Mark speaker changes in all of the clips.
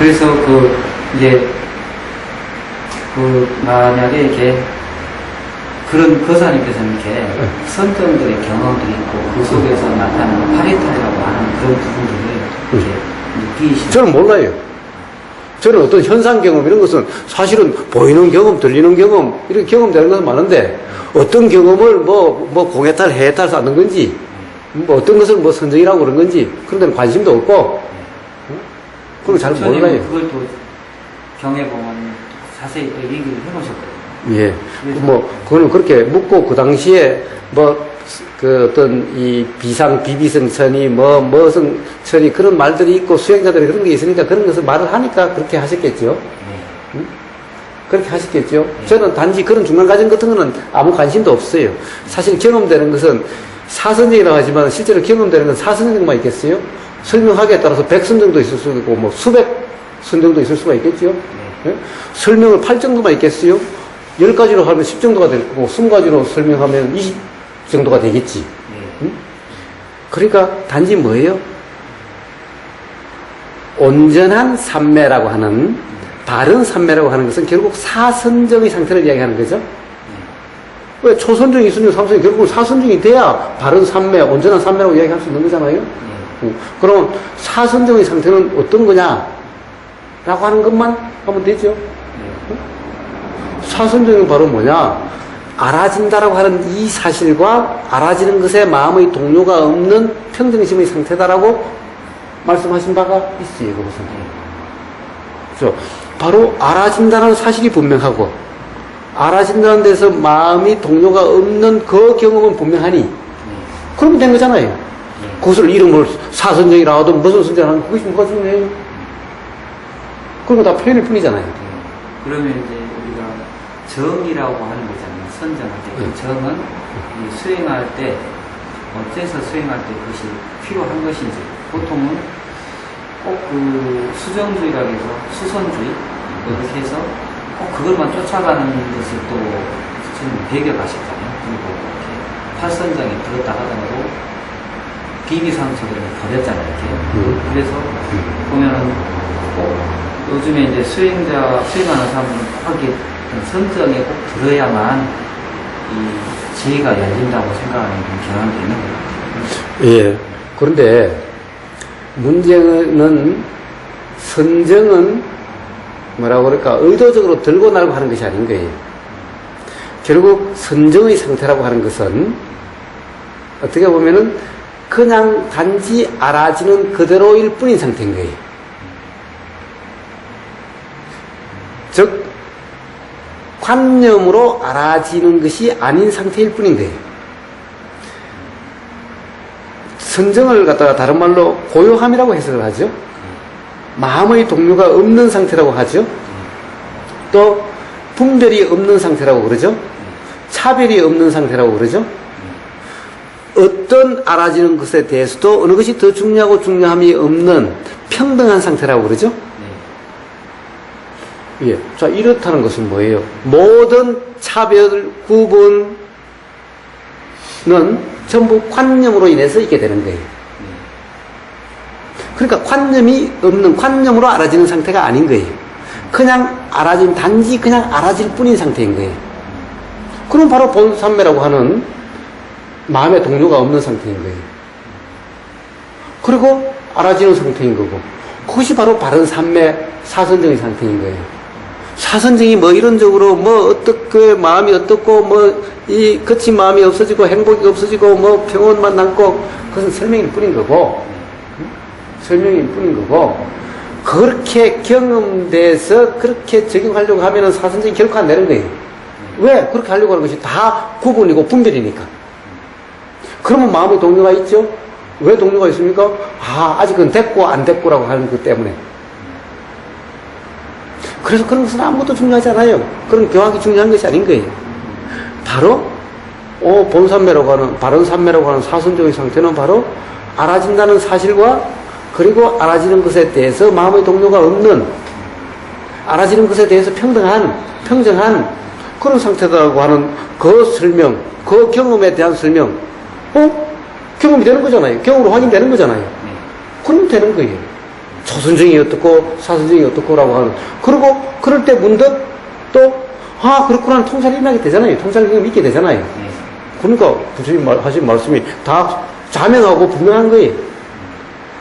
Speaker 1: 그래서 그 이제 그 만약에 이렇게 그런 거사님께서는 이렇게 선정들의 경험들이 있고 그 속에서 나타나는 파리탈이라고 하는 그런 부분들을 이렇게 느끼시는
Speaker 2: 저는 몰라요. 저는 어떤 현상 경험 이런 것은 사실은 보이는 경험, 들리는 경험 이런 경험되는 것은 많은데 어떤 경험을 뭐, 뭐 공해탈, 해해탈 쌓는 건지 뭐 어떤 것을 뭐 선정이라고 그런 건지 그런 데는 관심도 없고 어? 그런 걸잘 몰라요.
Speaker 1: 그걸 또 경에 보면 자세히 또 얘기를 해놓으셨거든요.
Speaker 2: 예. 뭐, 그거는 그렇게 묻고, 그 당시에, 뭐, 그 어떤 이 비상, 비비성천이, 뭐, 뭐성천이 그런 말들이 있고 수행자들이 그런 게 있으니까 그런 것을 말을 하니까 그렇게 하셨겠죠.
Speaker 1: 네.
Speaker 2: 그렇게 하셨겠죠. 저는 단지 그런 중간 과정 같은 거는 아무 관심도 없어요. 사실 경험되는 것은 사선정이라고 하지만 실제로 경험되는 건 사선정만 있겠어요? 설명하기에 따라서 백 선정도 있을 수 있고, 뭐, 수백 선정도 있을 수가 있겠죠. 예? 설명을 8 정도만 있겠어요? 10가지로 하면 10 정도가 될 거고, 20가지로 설명하면 20 정도가 되겠지.
Speaker 1: 네.
Speaker 2: 그러니까 단지 뭐예요? 온전한 삼매라고 하는, 바른 삼매라고 하는 것은 결국 사선정의 상태를 이야기하는 거죠. 왜 초선정이, 순정, 삼선이 결국은 사선정이 돼야 바른 삼매, 온전한 삼매라고 이야기할 수 있는 거잖아요. 그럼 사선정의 상태는 어떤 거냐? 라고 하는 것만 하면 되죠.
Speaker 1: 네.
Speaker 2: 사선정은 바로 뭐냐? 알아진다라고 하는 이 사실과 알아지는 것에 마음의 동료가 없는 평정심의 상태다라고 말씀하신 바가 있어요, 그것은. 그렇죠. 바로 알아진다는 사실이 분명하고, 알아진다는 데서 마음이 동료가 없는 그 경험은 분명하니, 그러면 된 거잖아요. 그것을 이름을 사선정이라 하든 무슨 선정하든 그것이 뭐가 중요해요? 그런 거 다 표현일 뿐이잖아요.
Speaker 1: 네. 그러면 이제 우리가 정이라고 하는 거잖아요. 선정할 때. 그
Speaker 2: 네.
Speaker 1: 정은 이 수행할 때, 어째서 수행할 때 그것이 필요한 것인지. 보통은 꼭 그 수정주의라고 해서 수선주의, 이렇게 해서 꼭 그것만 쫓아가는 것을 또 저는 배격하셨잖아요. 그리고 이렇게 팔선장에 들었다 하더라도 비비상처를 버렸잖아요. 이렇게.
Speaker 2: 음.
Speaker 1: 그래서 보면은 꼭 요즘에 이제 수행자, 수행하는 꼭 이렇게 선정에 꼭 들어야만 이 지혜가 열린다고 생각하는 그런 경향도 있는 거예요.
Speaker 2: 예. 그런데 문제는 선정은 뭐라고 그럴까 의도적으로 들고 나고 하는 것이 아닌 거예요. 결국 선정의 상태라고 하는 것은 어떻게 보면은 그냥 단지 알아지는 그대로일 뿐인 상태인 거예요. 즉 관념으로 알아지는 것이 아닌 상태일 뿐인 거예요. 선정을 갖다가 다른 말로 고요함이라고 해석을 하죠. 마음의 동료가 없는 상태라고 하죠. 또 분별이 없는 상태라고 그러죠. 차별이 없는 상태라고 그러죠. 어떤 알아지는 것에 대해서도 어느 것이 더 중요하고 중요함이 없는 평등한 상태라고 그러죠.
Speaker 1: 네.
Speaker 2: 예. 자, 이렇다는 것은 뭐예요? 모든 차별, 구분은 전부 관념으로 인해서 있게 되는 거예요. 그러니까 관념이 없는, 관념으로 알아지는 상태가 아닌 거예요. 그냥 알아진, 단지 그냥 알아질 뿐인 상태인 거예요. 그럼 바로 본산매라고 하는 마음의 동료가 없는 상태인 거예요. 그리고 알아지는 상태인 거고, 그것이 바로 바른 산매, 사선정의 상태인 거예요. 사선정이 뭐 이론적으로 뭐 어떻게 마음이 어떻고 뭐 이 거친 마음이 없어지고 행복이 없어지고 뭐 평온만 남고 그것은 설명일 뿐인 거고 응? 설명일 뿐인 거고 그렇게 경험돼서 그렇게 적용하려고 하면은 사선정이 결코 안 되는 거예요. 왜? 그렇게 하려고 하는 것이 다 구분이고 분별이니까. 그러면 마음의 동료가 있죠? 왜 동료가 있습니까? 아, 아직은 됐고 안 됐고라고 하는 것 때문에. 그래서 그런 것은 아무것도 중요하지 않아요. 그런 교학이 중요한 것이 아닌 거예요. 바로, 어, 본산매라고 하는, 바른산매라고 하는 사선적인 상태는 바로 알아진다는 사실과 그리고 알아지는 것에 대해서 마음의 동료가 없는, 알아지는 것에 대해서 평등한, 평정한 그런 상태다라고 하는 그 설명, 그 경험에 대한 설명, 어? 경험이 되는 거잖아요. 경험으로 확인되는 거잖아요.
Speaker 1: 네.
Speaker 2: 그러면 되는 거예요. 초선정이 어떻고 사선정이 어떻고라고 하는 그리고 그럴 때 문득 또 아 그렇구나 통찰이 일어나게 되잖아요 통찰 경험이 있게 되잖아요
Speaker 1: 네.
Speaker 2: 그러니까 부처님 말- 하신 말씀이 다 자명하고 분명한 거예요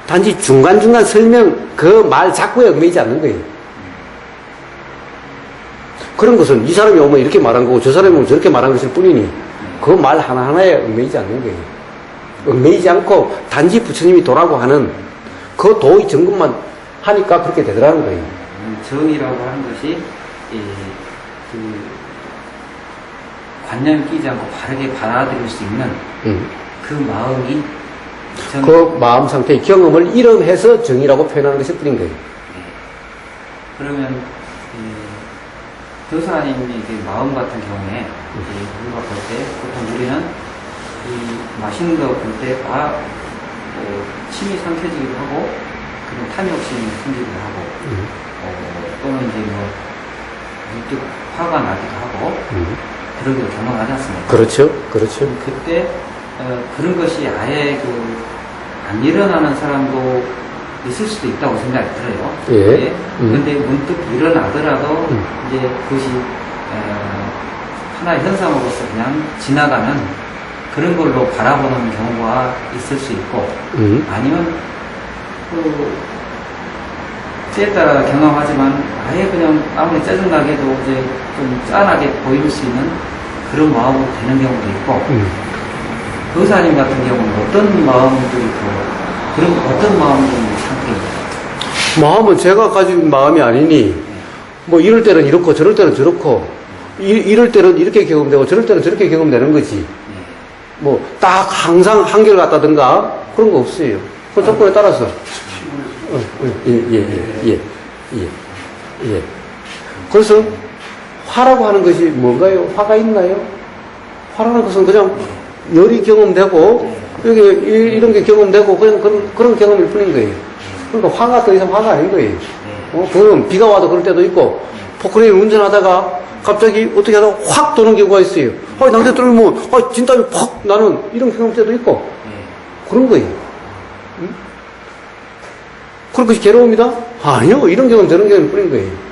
Speaker 2: 단지 중간중간 설명 그 말 자꾸에 얽매이지 않는 거예요 그런 것은 이 사람이 오면 이렇게 말한 거고 저 사람이 오면 저렇게 말한 것일 뿐이니 그 말 하나하나에 얽매이지 않는 거예요. 얽매이지 않고 단지 부처님이 도라고 하는 그 도의 점검만 하니까 그렇게 되더라는 거예요.
Speaker 1: 음, 정이라고 하는 것이 이, 그 관념 끼지 않고 바르게 받아들일 수 있는
Speaker 2: 음.
Speaker 1: 그 마음이 정,
Speaker 2: 그 마음 상태의 경험을 이름해서 정이라고 표현하는 것이 뿐인 거예요.
Speaker 1: 그러면 이, 교사님의 그 마음 같은 경우에 이 우리가 볼 때 보통 우리는 이 맛있는 거 볼 때 아, 뭐, 침이 삼켜지기도 하고 그런 탐욕심이 생기기도 하고
Speaker 2: 음.
Speaker 1: 어, 또는 이제 뭐 문득 화가 나기도 하고
Speaker 2: 음.
Speaker 1: 그러기도 경험하지 않습니까?
Speaker 2: 그렇죠 그렇죠
Speaker 1: 그때 어, 그런 것이 아예 그 안 일어나는 사람도 있을 수도 있다고 생각이 들어요.
Speaker 2: 예. 음.
Speaker 1: 근데 문득 일어나더라도
Speaker 2: 음.
Speaker 1: 이제 그것이 어, 하나의 현상으로서 그냥 지나가는 그런 걸로 바라보는 경우가 있을 수 있고
Speaker 2: 음.
Speaker 1: 아니면 그 때에 따라 경험하지만 아예 그냥 아무리 짜증나게도 이제 좀 짠하게 보일 수 있는 그런 마음으로 되는 경우도 있고
Speaker 2: 음.
Speaker 1: 의사님 같은 경우는 어떤 마음들이 더 그런 어떤 마음들이?
Speaker 2: 마음은 제가 가진 마음이 아니니 뭐 이럴 때는 이렇고 저럴 때는 저렇고 이, 이럴 때는 이렇게 경험되고 저럴 때는 저렇게 경험되는 거지
Speaker 1: 네.
Speaker 2: 뭐딱 항상 한결 같다든가 그런 거 없어요 그 조건에 따라서 어, 어, 예, 예, 예, 예, 예, 예. 그래서 화라고 하는 것이 뭔가요? 화가 있나요? 화라는 것은 그냥 열이 경험되고 여기 이- 이런 게 경험되고 그냥 그런, 그런 경험일 뿐인 거예요. 그러니까 화가 더 이상 화가 아닌 거예요.
Speaker 1: 네.
Speaker 2: 어, 그건 비가 와도 그럴 때도 있고 포크레인 운전하다가 갑자기 어떻게 하다가 확 도는 경우가 있어요. 아, 남자 들으면 아, 진땀이 팍 나는 이런 경험 때도 있고
Speaker 1: 네.
Speaker 2: 그런 거예요. 응? 그런 것이 괴로움이다? 아니요. 이런 경험 저런 경험 뿐인 거예요.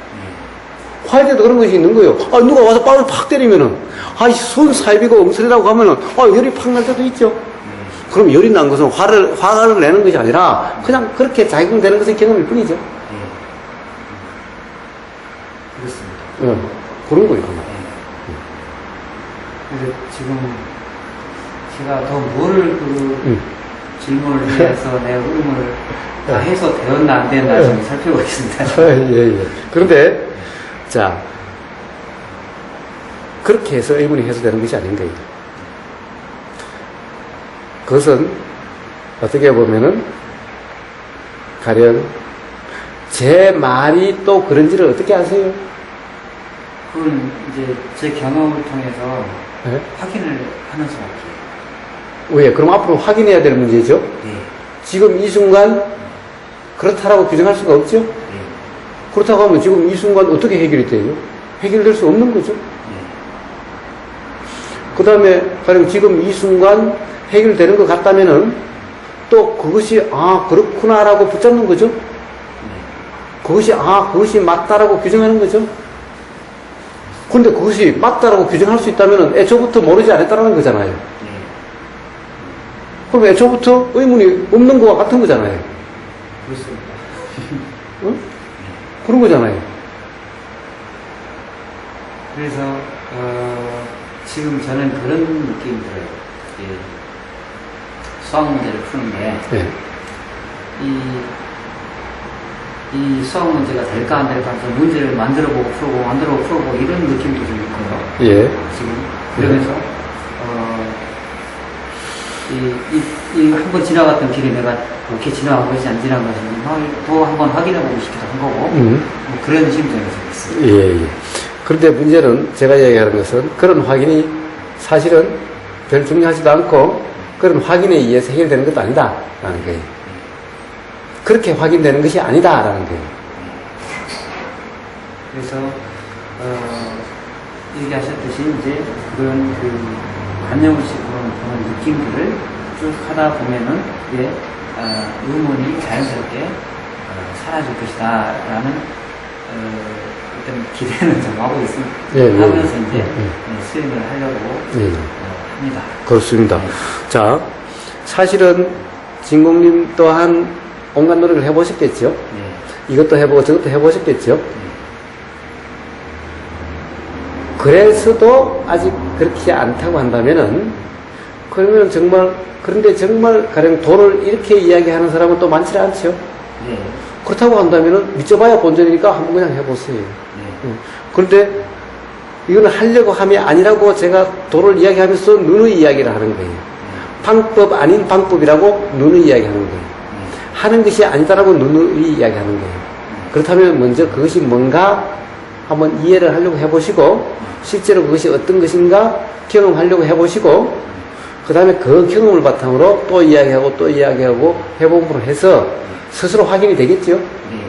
Speaker 2: 화할 때도 그런 것이 있는 거예요. 아, 누가 와서 빵을 팍 때리면은, 아, 손 사입이고 엉설이라고 하면은, 아, 열이 팍 날 때도 있죠. 그럼 열이 난 것은 화를, 화를 내는 것이 아니라, 그냥 그렇게 작용되는 것의 경험일 뿐이죠.
Speaker 1: 네. 그렇습니다.
Speaker 2: 어, 그런 거예요. 그건.
Speaker 1: 그래서 지금 제가 더뭘그
Speaker 2: 응.
Speaker 1: 질문을 해서 내 흐름을 다 해서 되었나 안 되었나 좀 살펴보고 있습니다.
Speaker 2: 예, 예. 그런데, 자, 그렇게 해서 의문이 해소되는 것이 아닌 거예요. 그것은 어떻게 보면은, 가령, 제 말이 또 그런지를 어떻게 아세요?
Speaker 1: 그건 이제 제 경험을 통해서
Speaker 2: 예?
Speaker 1: 확인을 하는 수밖에.
Speaker 2: 왜? 그럼 앞으로 확인해야 될 문제죠?
Speaker 1: 네.
Speaker 2: 지금 이 순간, 그렇다라고 규정할 수가 없죠?
Speaker 1: 네.
Speaker 2: 그렇다고 하면 지금 이 순간 어떻게 해결이 돼요? 해결될 수 없는 거죠?
Speaker 1: 네.
Speaker 2: 그 다음에 가령 지금 이 순간 해결되는 것 같다면은 또 그것이 아 그렇구나라고 붙잡는 거죠.
Speaker 1: 네.
Speaker 2: 그것이 아 그것이 맞다라고 규정하는 거죠. 근데 그것이 맞다라고 규정할 수 있다면은 애초부터 모르지 않았다라는 거잖아요.
Speaker 1: 네.
Speaker 2: 그럼 애초부터 의문이 없는 거와 같은 거잖아요.
Speaker 1: 그렇습니다.
Speaker 2: 응? 그런 거잖아요.
Speaker 1: 그래서 어, 지금 저는 그런 느낌이 들어요. 예. 수학 문제를 푸는데
Speaker 2: 예.
Speaker 1: 이, 이 수학 문제가 될까 안 될까 해서 문제를 만들어 보고 풀고 만들어 보고 풀고 이런 느낌도 좀 있고요.
Speaker 2: 예.
Speaker 1: 지금 그러면서 어, 이, 이, 이 한 번 지나갔던 길이 내가 이렇게 지나간 것이 안 지나간 것이 또 한 번 확인해 보고 싶기도 한 거고
Speaker 2: 음.
Speaker 1: 뭐 그런 심정이 좀 있어요.
Speaker 2: 예, 예. 그런데 문제는 제가 이야기하는 것은 그런 확인이 사실은 별 중요하지도 않고 그런 확인에 의해서 해결되는 것도 아니다 라는 거예요. 그렇게 확인되는 것이 아니다 라는 거예요.
Speaker 1: 그래서 어, 얘기하셨듯이 이제 그런 그 관념의식으로 보는 느낌들을 쭉 하다 보면은 이제 어, 의문이 자연스럽게 어, 사라질 것이다 라는 어, 어떤 기대는 좀 하고 있습니다.
Speaker 2: 예, 예,
Speaker 1: 하면서
Speaker 2: 예,
Speaker 1: 이제
Speaker 2: 예.
Speaker 1: 네, 수행을 하려고
Speaker 2: 예, 예.
Speaker 1: 어, 합니다.
Speaker 2: 그렇습니다.
Speaker 1: 네.
Speaker 2: 자, 사실은 진공님 또한 온갖 노력을 해보셨겠죠?
Speaker 1: 네.
Speaker 2: 이것도 해보고 저것도 해보셨겠죠?
Speaker 1: 네.
Speaker 2: 그래서도 아직 그렇지 않다고 한다면은, 그러면 정말, 그런데 정말 가령 돈을 이렇게 이야기하는 사람은 또 많지 않죠?
Speaker 1: 네.
Speaker 2: 그렇다고 한다면은 믿어봐야 본전이니까 한번 그냥 해보세요.
Speaker 1: 네.
Speaker 2: 음. 그런데 이거는 하려고 함이 아니라고 제가 도를 이야기하면서 누누이 이야기를 하는 거예요. 방법 아닌 방법이라고 누누이 이야기하는 거예요.
Speaker 1: 네.
Speaker 2: 하는 것이 아니다라고 누누이 이야기하는 거예요. 그렇다면 먼저 그것이 뭔가 한번 이해를 하려고 해보시고 실제로 그것이 어떤 것인가 경험하려고 해보시고 그 다음에 그 경험을 바탕으로 또 이야기하고 또 이야기하고 해봄으로 해서 스스로 확인이 되겠죠.
Speaker 1: 네.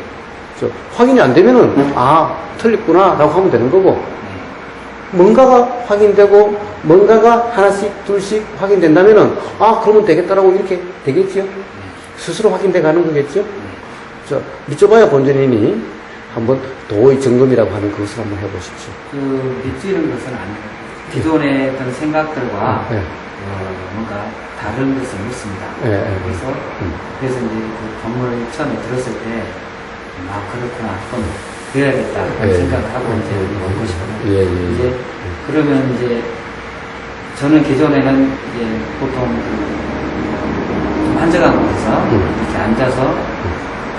Speaker 2: 저 확인이 안 되면은 아 틀렸구나 라고 하면 되는 거고
Speaker 1: 네.
Speaker 2: 뭔가가 확인되고 뭔가가 하나씩 둘씩 확인된다면은 아 그러면 되겠다라고 이렇게 되겠죠 스스로 확인돼 가는 거겠죠 저 믿어봐야 본전이니 한번 도의 점검이라고 하는 그것을 한번 해보십시오
Speaker 1: 그 믿지는 것은 아니에요. 기존의 어떤 생각들과
Speaker 2: 예.
Speaker 1: 어, 뭔가 다른 것을 묻습니다.
Speaker 2: 예, 예.
Speaker 1: 그래서
Speaker 2: 음.
Speaker 1: 그래서 이제 그 건물 처음에 들었을 때, 아 그렇구나, 그럼 그래야겠다
Speaker 2: 예.
Speaker 1: 생각을 하고 이제
Speaker 2: 예,
Speaker 1: 온 것이거든요.
Speaker 2: 예, 예,
Speaker 1: 이제
Speaker 2: 예.
Speaker 1: 그러면 이제 저는 기존에는 이제 보통 좀 한적한 곳에서
Speaker 2: 음.
Speaker 1: 이렇게 앉아서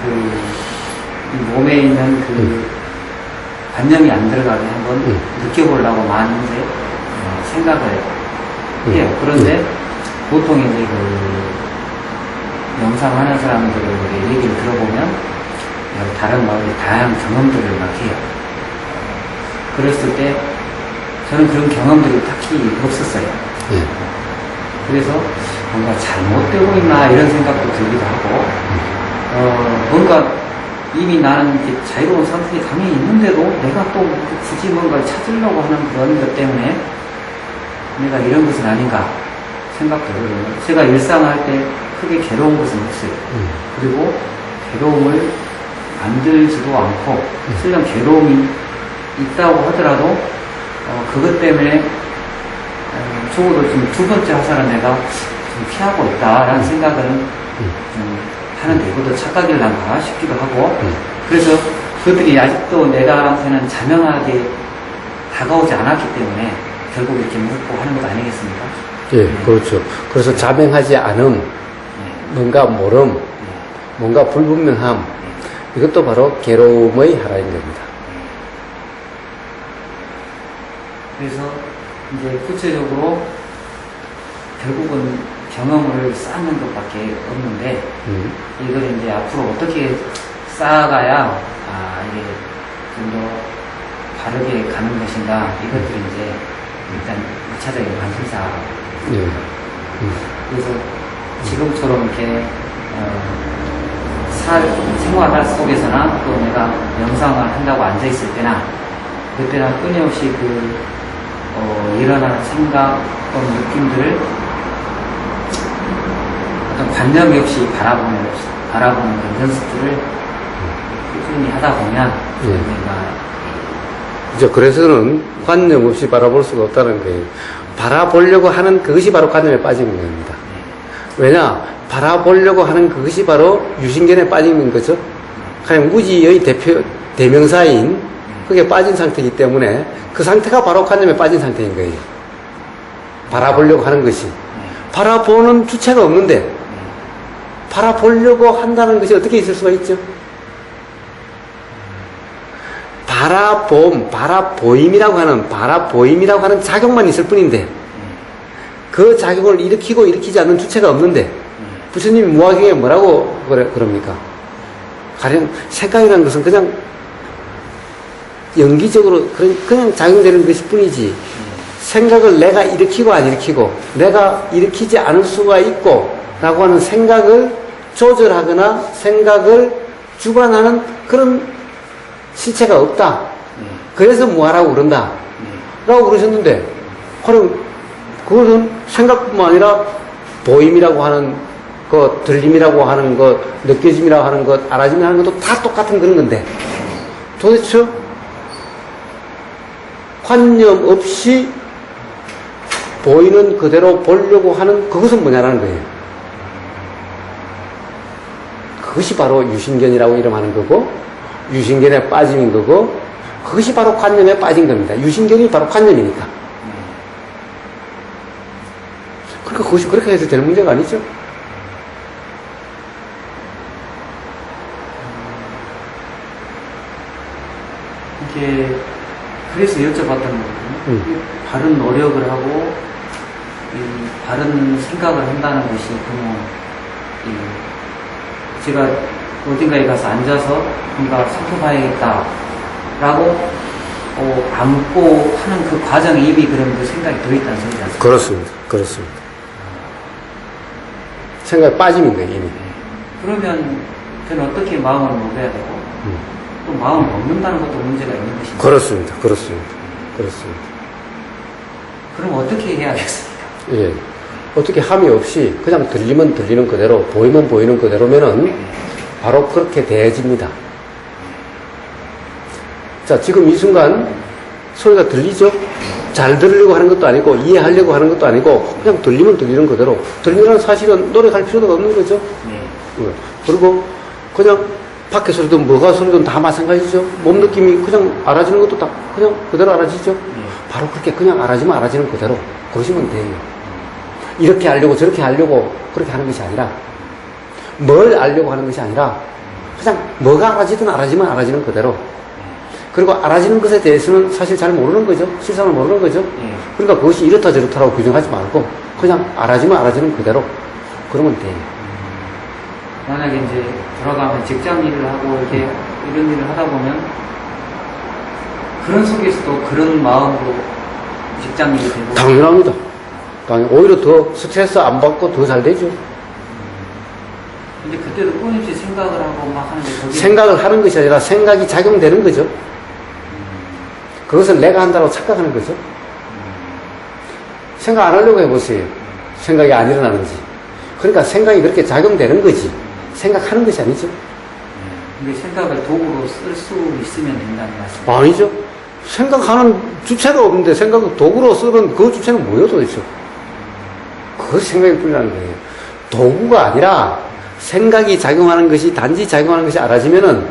Speaker 1: 그이 몸에 있는 그
Speaker 2: 음.
Speaker 1: 관념이 안 들어가게 한번
Speaker 2: 음.
Speaker 1: 느껴보려고 이제 어, 생각을
Speaker 2: 음.
Speaker 1: 해요. 그런데 보통 이제 그 명상하는 사람들의 얘기를 들어보면 다른 마을의 다양한 경험들을 막 해요. 그랬을 때 저는 그런 경험들이 딱히 없었어요.
Speaker 2: 예.
Speaker 1: 그래서 뭔가 잘못되고 있나 이런 생각도 들기도 하고 어, 뭔가 이미 나는 이렇게 자유로운 선택이 당연히 있는데도 내가 또 굳이 뭔가를 찾으려고 하는 그런 것 때문에 내가 이런 것은 아닌가 생각도 들어요. 제가 일상할 때 크게 괴로운 것은 없어요.
Speaker 2: 음.
Speaker 1: 그리고 괴로움을 만들지도 않고 실은 괴로움이 있다고 하더라도 어, 그것 때문에 어, 적어도 지금 두 번째 화살은 내가 좀 피하고 있다라는 생각을 좀 하는데 이것도 착각일란가 싶기도 하고
Speaker 2: 음.
Speaker 1: 그래서 그들이 아직도 내가한테는 자명하게 다가오지 않았기 때문에 결국 이렇게 묻고 하는 것 아니겠습니까?
Speaker 2: 예,
Speaker 1: 네.
Speaker 2: 그렇죠. 그래서 자명하지 않음,
Speaker 1: 네.
Speaker 2: 뭔가 모름,
Speaker 1: 네.
Speaker 2: 뭔가 불분명함, 이것도 바로 괴로움의 하나인 겁니다.
Speaker 1: 그래서 이제 구체적으로 결국은 경험을 쌓는 것밖에 없는데
Speaker 2: 음.
Speaker 1: 이걸 이제 앞으로 어떻게 쌓아가야 아 이게 좀 더 바르게 가는 것인가 이것들이 이제 일단 2차적인 관심사
Speaker 2: 예. 음.
Speaker 1: 그래서 지금처럼 이렇게 어, 살, 생활 속에서나 또 내가 명상을 한다고 앉아 있을 때나 그때나 끊임없이 그 어, 일어나는 생각 또는 느낌들을 어떤 관념이 없이 바라보는 바라보는 그런 연습들을 꾸준히 하다 보면
Speaker 2: 예.
Speaker 1: 내가
Speaker 2: 이제 그래서는 관념 없이 바라볼 수가 없다는 거예요. 바라보려고 하는 그것이 바로 관념에 빠지는 겁니다. 왜냐? 바라보려고 하는 그것이 바로 유신견에 빠지는 거죠. 그냥 무지의 대표, 대명사인 그게 빠진 상태이기 때문에 그 상태가 바로 관념에 빠진 상태인 거예요. 바라보려고 하는 것이. 바라보는 주체가 없는데, 바라보려고 한다는 것이 어떻게 있을 수가 있죠? 바라봄, 바라보임이라고 하는, 바라보임이라고 하는 작용만 있을 뿐인데, 그 작용을 일으키고 일으키지 않는 주체가 없는데, 부처님이 무화경에 뭐라고 그래, 그럽니까? 가령 생각이라는 것은 그냥 연기적으로 그냥, 그냥 작용되는 것일 뿐이지, 생각을 내가 일으키고 안 일으키고, 내가 일으키지 않을 수가 있고, 라고 하는 생각을 조절하거나 생각을 주관하는 그런 실체가 없다. 그래서 뭐하라고 그런다. 라고 그러셨는데, 그럼 그것은 생각뿐만 아니라 보임이라고 하는 그 들림이라고 하는 것, 느껴짐이라고 하는 것, 알아짐이라고 하는 것도 다 똑같은 그런 건데 도대체 관념 없이 보이는 그대로 보려고 하는 그것은 뭐냐라는 거예요. 그것이 바로 유신견이라고 이름하는 거고 유신견에 빠짐인 거고 그것이 바로 관념에 빠진 겁니다. 유신견이 바로 관념이니까. 그것이 그렇게 해서 될 문제가 아니죠.
Speaker 1: 이게 그래서 여쭤봤던 거거든요.
Speaker 2: 음.
Speaker 1: 이 바른 노력을 하고 이 바른 생각을 한다는 것이 그러면 이 제가 어딘가에 가서 앉아서 뭔가 살펴봐야겠다라고 어, 안고 하는 그 과정에 이미 그런 그 생각이 들어있다는 소리지 않습니까?
Speaker 2: 그렇습니다. 그렇습니다. 생각에 빠짐인 거예요, 이미.
Speaker 1: 그러면 저는 어떻게 마음을 먹어야 되고
Speaker 2: 음.
Speaker 1: 또 마음을 먹는다는 것도 문제가 있는 것인가?
Speaker 2: 그렇습니다. 그렇습니다. 그렇습니다.
Speaker 1: 그럼 어떻게 해야겠습니까?
Speaker 2: 예. 어떻게 함이 없이 그냥 들리면 들리는 그대로, 보이면 보이는 그대로면은 바로 그렇게 대해집니다. 자, 지금 이 순간 소리가 들리죠? 잘 들으려고 하는 것도 아니고, 이해하려고 하는 것도 아니고, 그냥 들리면 들리는 그대로. 들리는 사실은 노력할 필요가 없는 거죠.
Speaker 1: 네.
Speaker 2: 예. 그리고 그냥 밖에 소리든 뭐가 소리든 다 마찬가지죠. 몸 느낌이 그냥 알아지는 것도 다 그냥 그대로 알아지죠.
Speaker 1: 네.
Speaker 2: 바로 그렇게 그냥 알아지면 알아지는 그대로 그러시면 돼요. 이렇게 하려고 저렇게 하려고 그렇게 하는 것이 아니라 뭘 알려고 하는 것이 아니라 그냥 뭐가 알아지든 알아지면 알아지는 그대로 그리고 알아지는 것에 대해서는 사실 잘 모르는 거죠. 실상을 모르는 거죠.
Speaker 1: 네.
Speaker 2: 그러니까 그것이 이렇다 저렇다라고 규정하지 말고 그냥 알아지면 알아지는 그대로 그러면 돼요.
Speaker 1: 만약에 이제 돌아가면 직장 일을 하고 이렇게 이런 일을 하다 보면 그런 속에서도 그런 마음으로 직장 일이 되고
Speaker 2: 당연합니다. 당연. 오히려 더 스트레스 안 받고 더 잘 되죠.
Speaker 1: 근데 그때도 끊임없이 생각을 하고 막 하는데
Speaker 2: 생각을 하는 것이 아니라 생각이 작용되는 거죠. 그것을 내가 한다고 착각하는 거죠. 생각 안 하려고 해보세요. 생각이 안 일어나는지. 그러니까 생각이 그렇게 작용되는 거지. 생각하는 것이 아니죠.
Speaker 1: 근데 생각을 도구로 쓸 수 있으면 된다는 말씀.
Speaker 2: 아니죠. 생각하는 주체가 없는데 생각을 도구로 쓰는 그 주체는 뭐예요 도대체? 그것이 생각일 뿐이라는 거예요. 도구가 아니라 생각이 작용하는 것이 단지 작용하는 것이 알아지면은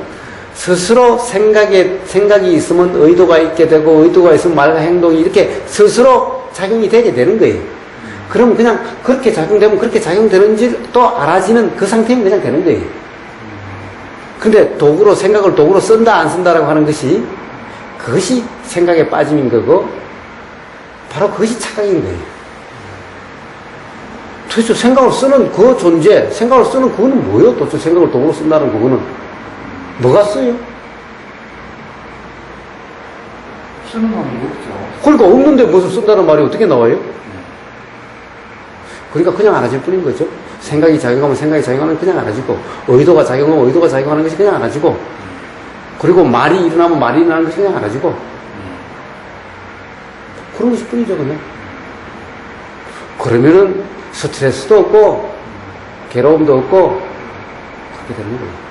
Speaker 2: 스스로 생각에 생각이 있으면 의도가 있게 되고 의도가 있으면 말과 행동이 이렇게 스스로 작용이 되게 되는 거예요. 그럼 그냥 그렇게 작용되면 그렇게 작용되는지 또 알아지는 그 상태면 그냥 되는 거예요. 근데 도구로 생각을 도구로 쓴다 안 쓴다라고 하는 것이 그것이 생각에 빠짐인 거고 바로 그것이 착각인 거예요. 도대체 생각을 쓰는 그 존재, 생각을 쓰는 그거는 뭐예요? 도대체 생각을 도구로 쓴다는 그거는 뭐가 써요?
Speaker 1: 쓰는 건 없죠.
Speaker 2: 그러니까 없는데 무슨 쓴다는 말이 어떻게 나와요? 그러니까 그냥 알아질 뿐인 거죠. 생각이 작용하면 생각이 작용하면 그냥 알아지고, 의도가 작용하면 의도가 작용하는 것이 그냥 알아지고, 그리고 말이 일어나면 말이 일어나는 것이 그냥 알아지고, 그런 것이 뿐이죠, 그냥. 그러면은 스트레스도 없고, 괴로움도 없고, 그렇게 되는 거예요.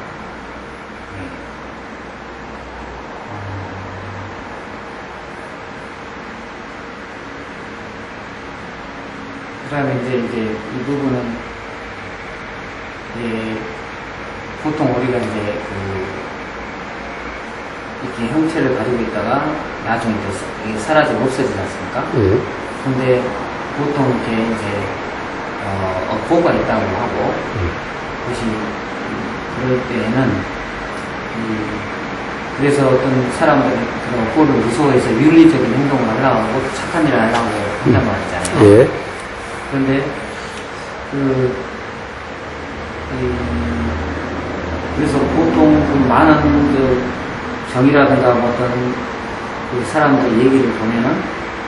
Speaker 1: 그 다음에 이제 이제 이 부분은 이제 보통 우리가 이제 그 이렇게 형체를 가지고 있다가 나중에 이제 사- 사라지고 없어지지 않습니까?
Speaker 2: 예.
Speaker 1: 근데 보통 이렇게 이제 어, 업보가 있다고 하고
Speaker 2: 음.
Speaker 1: 그것이 그럴 때에는 이 그래서 어떤 사람들이 그런 업보를 무서워해서 윤리적인 행동을 하려고 착한 일을 하려고 한단 말이잖아요.
Speaker 2: 예.
Speaker 1: 그런데 그 이, 그래서 보통 그 많은 그 정의라든가 뭐 어떤 그 사람들 얘기를 보면은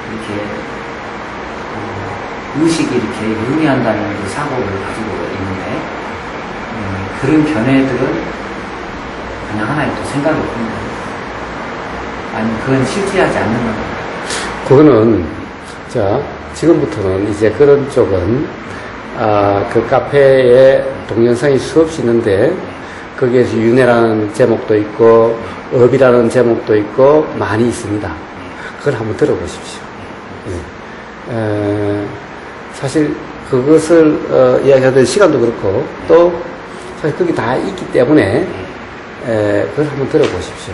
Speaker 1: 이렇게 어, 의식이 이렇게 용이한다는 그 사고를 가지고 있는데 음, 그런 견해들은 그냥 하나의 또 생각일 뿐이다. 아니 그건 실제하지 않는 겁니다.
Speaker 2: 그거는 자 지금부터는 이제 그런 쪽은 아, 그 카페에 동영상이 수없이 있는데 거기에서 윤회라는 제목도 있고 업이라는 제목도 있고 많이 있습니다. 그걸 한번 들어보십시오. 예. 에, 사실 그것을 어, 이야기하던 시간도 그렇고 또 사실 거기 다 있기 때문에 에, 그걸 한번 들어보십시오.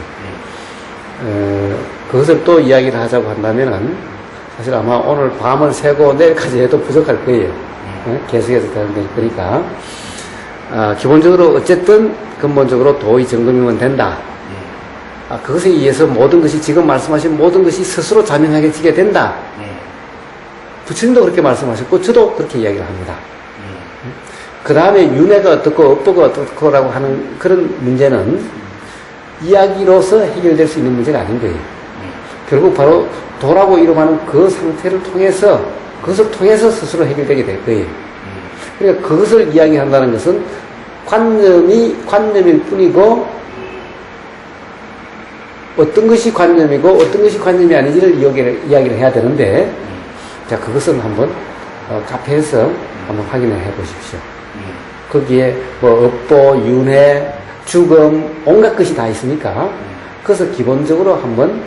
Speaker 2: 에, 그것을 또 이야기를 하자고 한다면은 사실 아마 오늘 밤을 새고 내일까지 해도 부족할 거예요. 어? 계속해서 되는데 그러니까 아, 기본적으로 어쨌든 근본적으로 도의 점검이면 된다. 아, 그것에 의해서 모든 것이 지금 말씀하신 모든 것이 스스로 자명하게 지게 된다. 부처님도 그렇게 말씀하셨고 저도 그렇게 이야기를 합니다. 그 다음에 윤회가 어떻고 업보가 어떻고라고 하는 그런 문제는 이야기로서 해결될 수 있는 문제가 아닌 거예요. 결국 바로 도라고 이름하는 그 상태를 통해서 그것을 통해서 스스로 해결되게 될 거예요. 그러니까 그것을 이야기한다는 것은 관념이 관념일 뿐이고 어떤 것이 관념이고 어떤 것이 관념이 아닌지를 이야기를, 이야기를 해야 되는데 자 그것은 한번 어, 카페에서 한번 확인을 해 보십시오. 거기에 뭐 업보, 윤회, 죽음 온갖 것이 다 있으니까 그것을 기본적으로 한번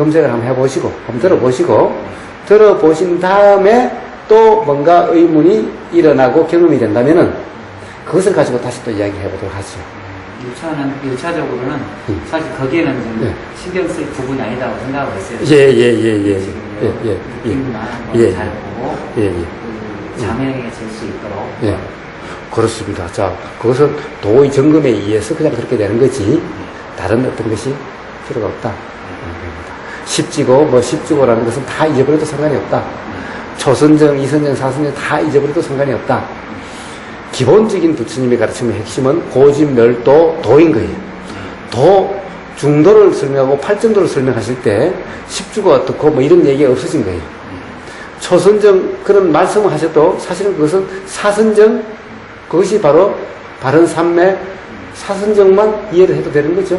Speaker 2: 검색을 한번 해보시고 한번 들어보시고 들어보신 다음에 또 뭔가 의문이 일어나고 경험이 된다면은 그것을 가지고 다시 또 이야기해 보도록 하죠.
Speaker 1: 1차는, 1차적으로는
Speaker 2: 음.
Speaker 1: 사실 거기에는 좀
Speaker 2: 네.
Speaker 1: 신경 쓸 부분이 아니다고 생각을 했어요.
Speaker 2: 예, 예, 예, 예.
Speaker 1: 지금
Speaker 2: 예, 예, 예.
Speaker 1: 느낌만
Speaker 2: 예.
Speaker 1: 한번 잘 보고
Speaker 2: 예, 예.
Speaker 1: 그 자명해질 수 있도록
Speaker 2: 예. 그렇습니다. 자, 그것은 도의 점검에 의해서 그냥 그렇게 되는 거지, 다른 어떤 것이 필요가 없다. 십지고, 뭐 십지고라는 것은 다 잊어버려도 상관이 없다. 초선정, 이선정, 사선정 다 잊어버려도 상관이 없다. 기본적인 부처님의 가르침의 핵심은 고진멸도 도인 거예요. 도, 중도를 설명하고 팔정도를 설명하실 때 십주가 어떻고 뭐 이런 얘기가 없어진 거예요. 초선정 그런 말씀을 하셔도 사실은 그것은 사선정 그것이 바로 바른 삼매 사선정만 이해를 해도 되는 거죠.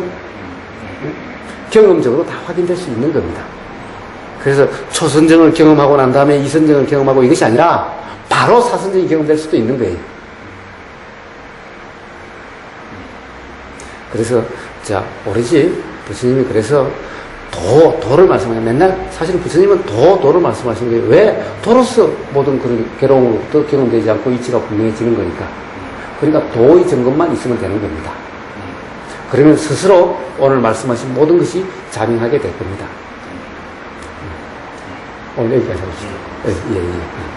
Speaker 2: 응? 경험적으로 다 확인될 수 있는 겁니다. 그래서 초선정을 경험하고 난 다음에 이선정을 경험하고 이것이 아니라 바로 사선정이 경험될 수도 있는 거예요. 그래서 자 오로지 부처님이 그래서 도, 도를 말씀하요 맨날 사실은 부처님은 도, 도를 말씀하신 거예요. 왜? 도로서 모든 그런 괴로움으로부터 경험되지 않고 이치가 분명해지는 거니까. 그러니까 도의 점검만 있으면 되는 겁니다. 그러면 스스로 오늘 말씀하신 모든 것이 자명하게 될 겁니다. 오늘 여기까지 하겠습니다. 예, 예, 예.